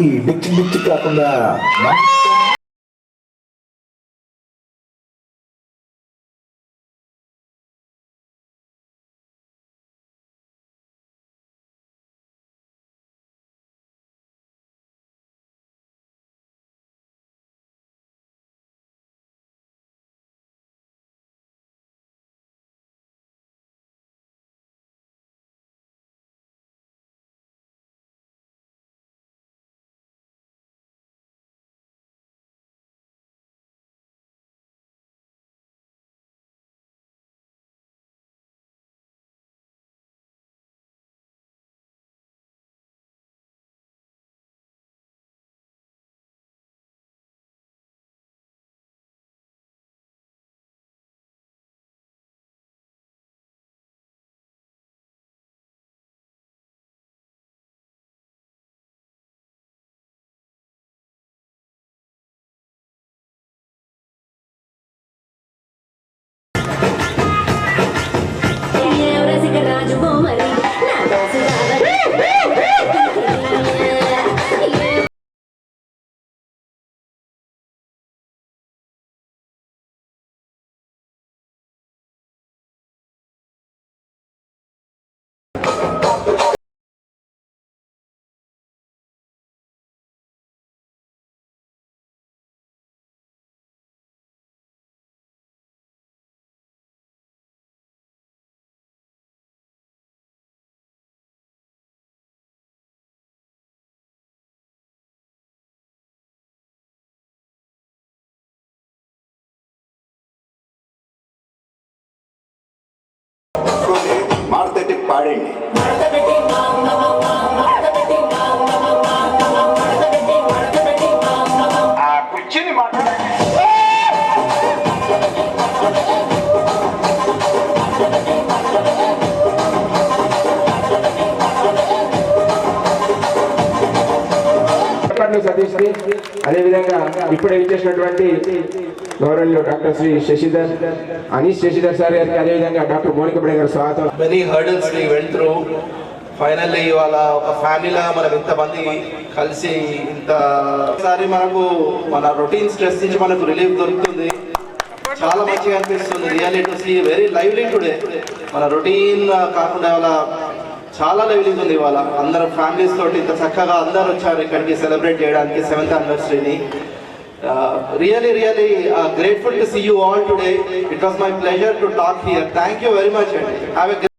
ఈ డిక్చి డిక్చి కాకుండా పాడండి ఆ కుర్చీని మాట్లాడండి. పండు సతీష్ అదేవిధంగా ఇప్పుడే ఇచ్చేసినటువంటి గౌరవనీయులు డాక్టర్ శ్రీ శశిధర్ అనీష్ శశిధర్ సార్ గారికి అదేవిధంగా డాక్టర్ మోనికపడే గారు స్వాగతం. Many hurdles went through finally ఇవాళ ఒక ఫ్యామిలీలా మనం ఇంతమంది కలిసి ఇంత ఒకసారి మనకు మన రొటీన్ స్ట్రెస్ నుంచి మనకు రిలీఫ్ దొరుకుతుంది. చాలా మంచిగా అనిపిస్తుంది. Really to see very lively today మన రొటీన్ కాకుండా ఇవాళ చాలా లైవ్లీ ఉంది ఇవాళ. అందరూ ఫ్యామిలీస్ తోటి ఇంత చక్కగా అందరు వచ్చారు ఇక్కడికి సెలబ్రేట్ చేయడానికి సెవెంత్ యానివర్సరీని Uh, really, really uh, grateful to see you all today. It was my pleasure to talk here. Thank you very much. Have a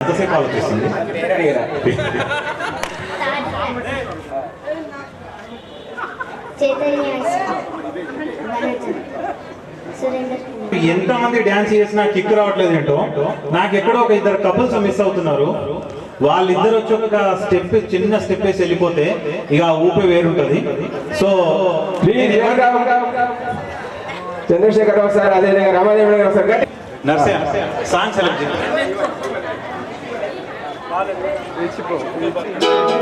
ఎంతసేపు ఆలోచిస్తుంది? కుమార్ ఎంతమంది డ్యాన్స్ చేసినా కిక్ రావట్లేదు ఏంటో? నాకు ఎక్కడో ఒక ఇద్దరు కపుల్స్ మిస్ అవుతున్నారు. వాళ్ళిద్దరు వచ్చి ఒక స్టెప్ చిన్న స్టెప్ వేసి వెళ్ళిపోతే ఇక ఊపి వేరుంటది. So please Chandrashekar Rao sir అదేవిధంగా రామాదేవి గారు sir Narsaiah song select 1 0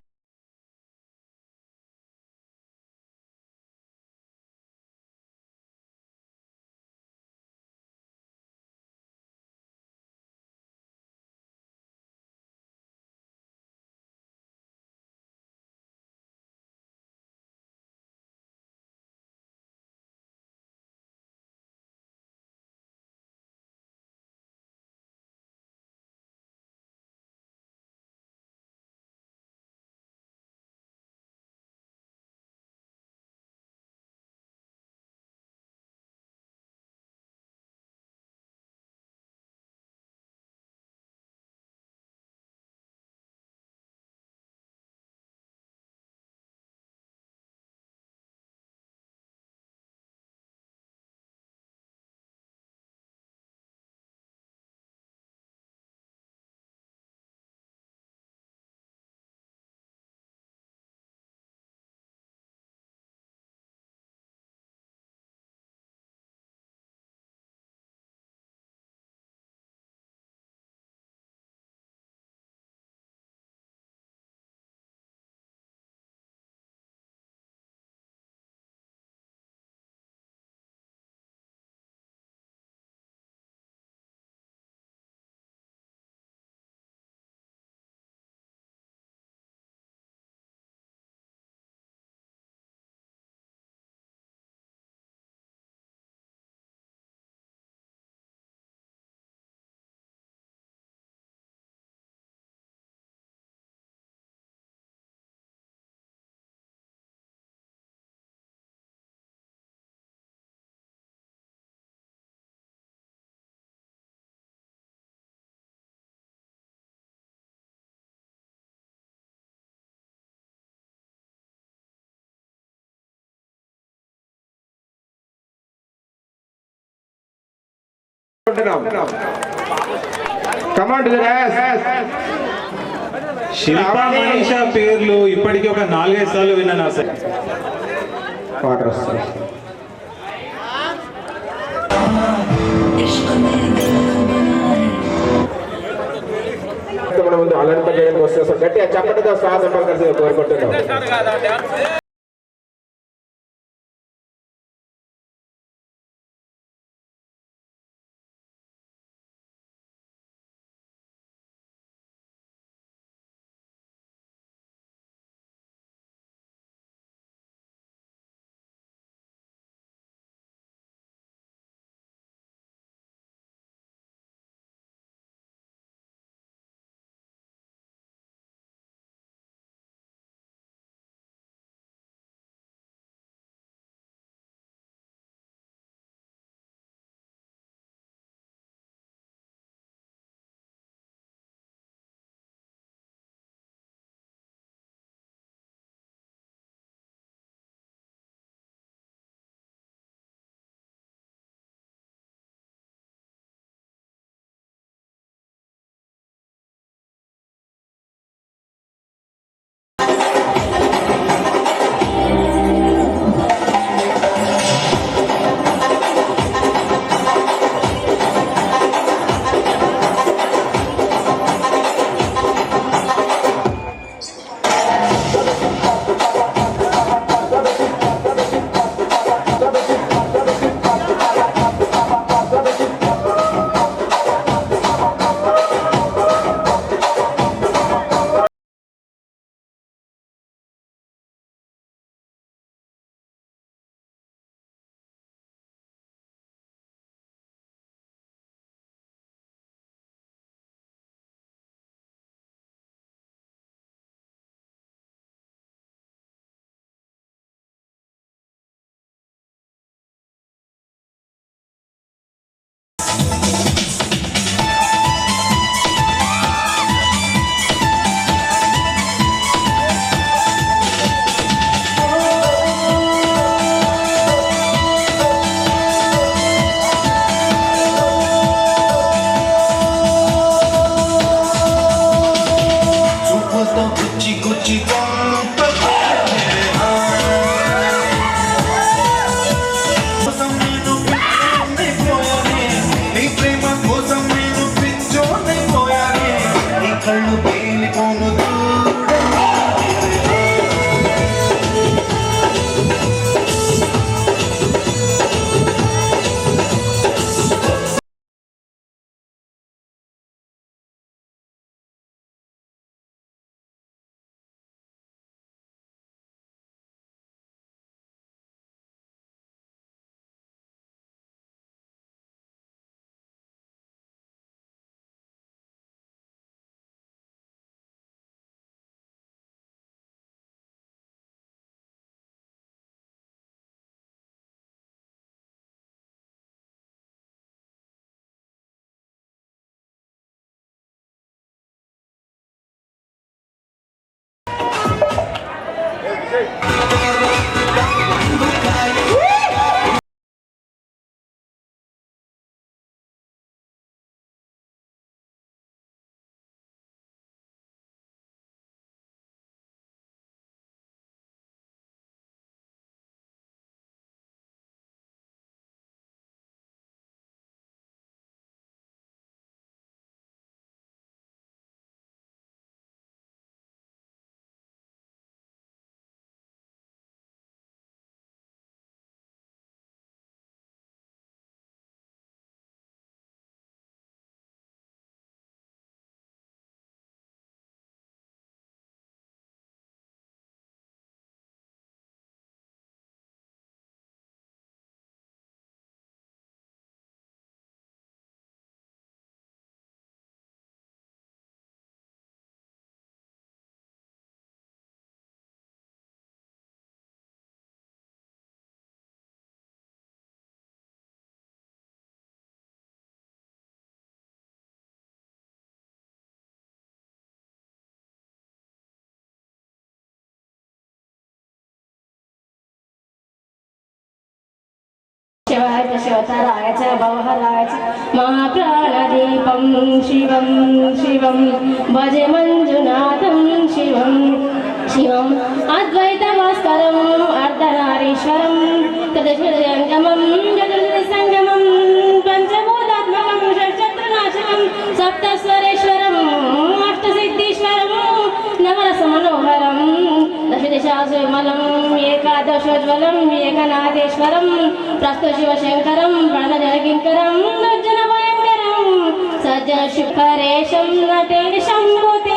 command Shilpa Manisha పేర్లు ఇప్పటికీ ఒక నాలుగైదు సార్లు విన్నాను అసలు వాటర్ వస్తుంది. మన చేయడానికి వస్తే సార్ గట్టిగా చప్పటితో స్వాగతం పలకాల్సిందిగా కోరుకుంటున్నాం. భవహరాజ్ మహాప్రాణదీపం శివం శివం భజ మంజునాథం శివం శివం అద్వైతమస్కరం అర్ధనారీశ్వరం తదశంగమం సంగమం పంచభూతాత్మకం షట్శత్రునాశనం సప్తస్వరేశ్వరం అష్టసిద్ధీశ్వరం నవరస మనోహరం దశ ఏకాదశోజ్వలం ఏకనాథేశ్వరం ఏకాదశోజ్వలం శివ శంకరం శివశంకరం ప్రణజనకింకరం దుర్జన భయంకరం సజ్జన శుభరేషం నటేశం శంభుతేశం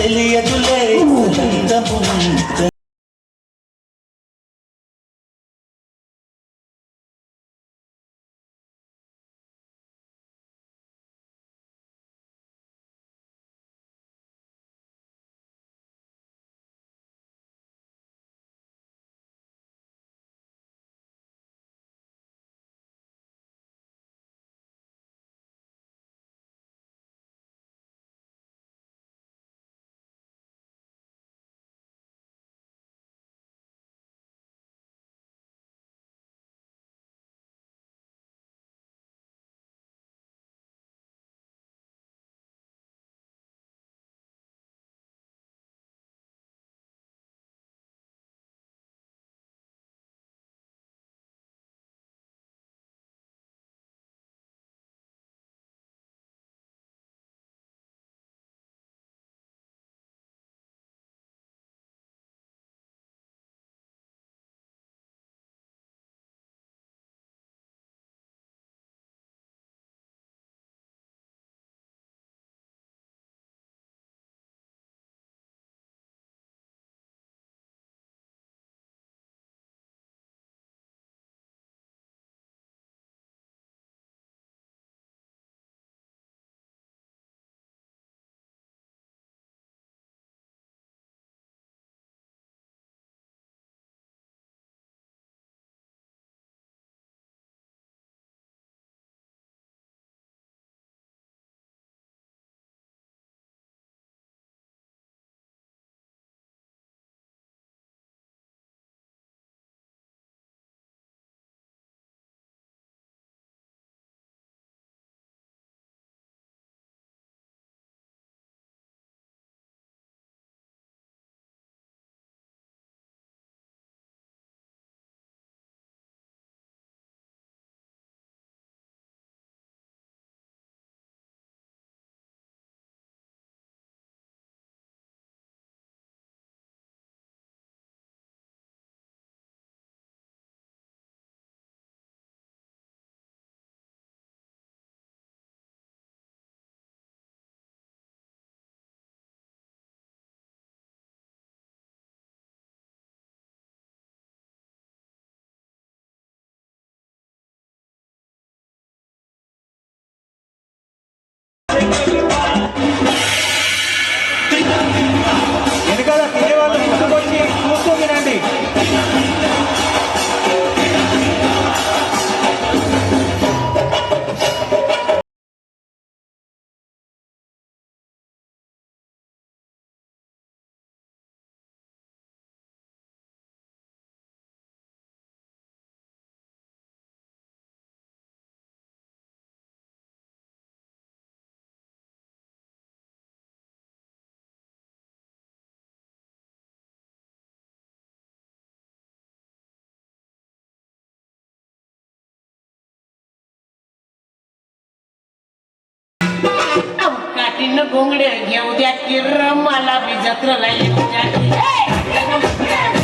Elliot. तीन घोंगडे घेऊ द्या किर मला बी जत्रेला येऊ द्या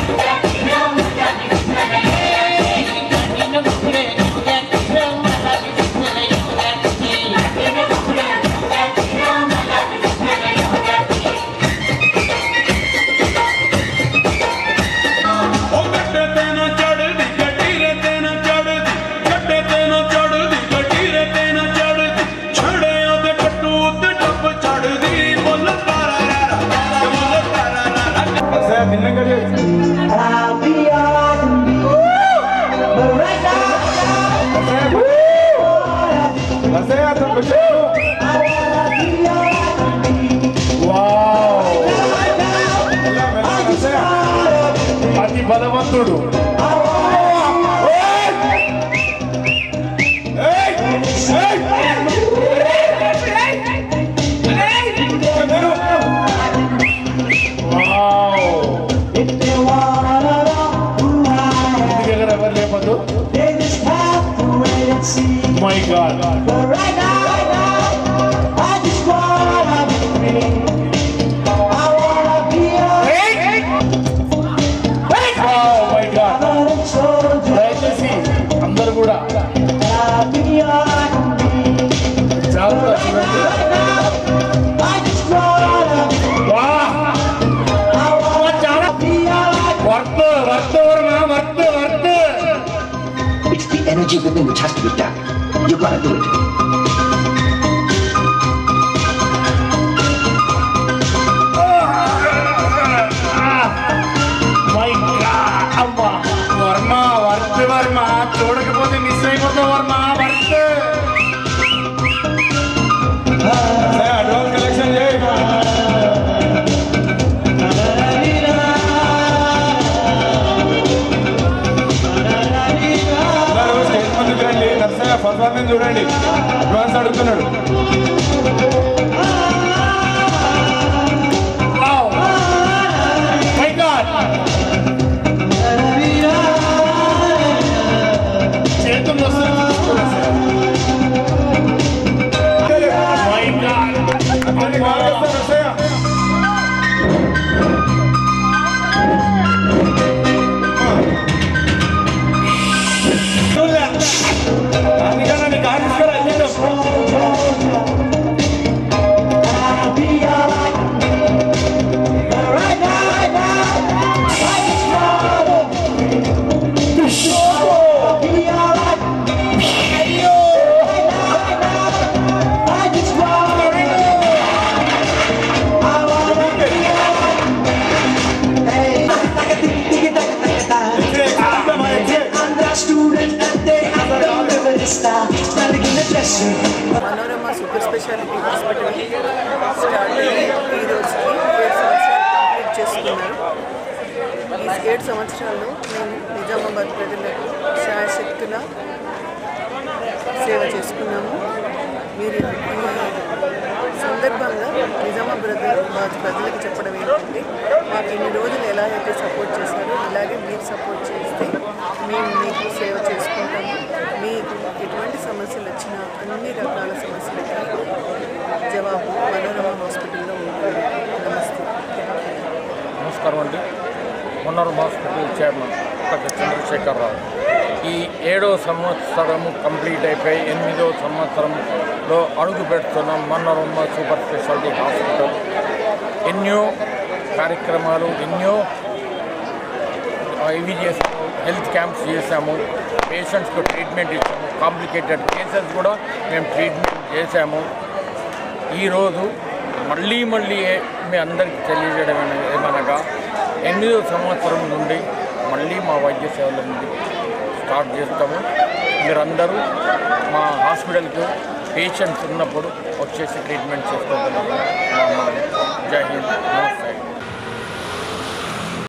Shoot! Within which has to be tapped. You gotta do it. Performance చూడండి. అడ్వాన్స్ అడుగుతున్నాడు. ఏడు సంవత్సరాల్లో మేము నిజామాబాద్ ప్రజలకు శాయశక్తుల సేవ చేసుకున్నాము. మీరు ఈ సందర్భంగా నిజామాబాద్ ప్రజలకు చెప్పడం ఏంటంటే మాకు ఇన్ని రోజులు ఎలా అయితే సపోర్ట్ చేశారో ఇలాగే మీరు సపోర్ట్ చేస్తే మేము మీకు సేవ చేసుకుంటాము. మీకు ఎటువంటి సమస్యలు వచ్చినా అన్ని రకాల సమస్యలకి జవాబు మనోరమ హాస్పిటల్లో ఉంటుంది. నమస్తే. నమస్కారం అండి. మొన్నరు హాస్పిటల్ చైర్మన్ డాక్టర్ చంద్రశేఖరరావు ఈ ఏడో సంవత్సరం కంప్లీట్ అయిపోయి ఎనిమిదో సంవత్సరంలో అడుగు పెడుతున్నాం మన్నరమ్మ సూపర్ స్పెషాలిటీ హాస్పిటల్. ఎన్నో కార్యక్రమాలు ఎన్నో ఇవి చేసాము హెల్త్ క్యాంప్స్ చేసాము పేషెంట్స్కు ట్రీట్మెంట్ ఇచ్చాము కాంప్లికేటెడ్ కేసెస్ కూడా మేము ట్రీట్మెంట్ చేసాము. ఈరోజు మళ్ళీ మళ్ళీ మీ అందరికీ తెలియజేయడం ఏమనగా ఎనిమిదో సంవత్సరం నుండి మళ్ళీ మా వైద్య సేవల నుండి స్టార్ట్ చేస్తాము. మీరందరూ మా హాస్పిటల్కి పేషెంట్స్ ఉన్నప్పుడు వచ్చేసి ట్రీట్మెంట్ చేసుకోగలరు జై హింద్. నమస్తే.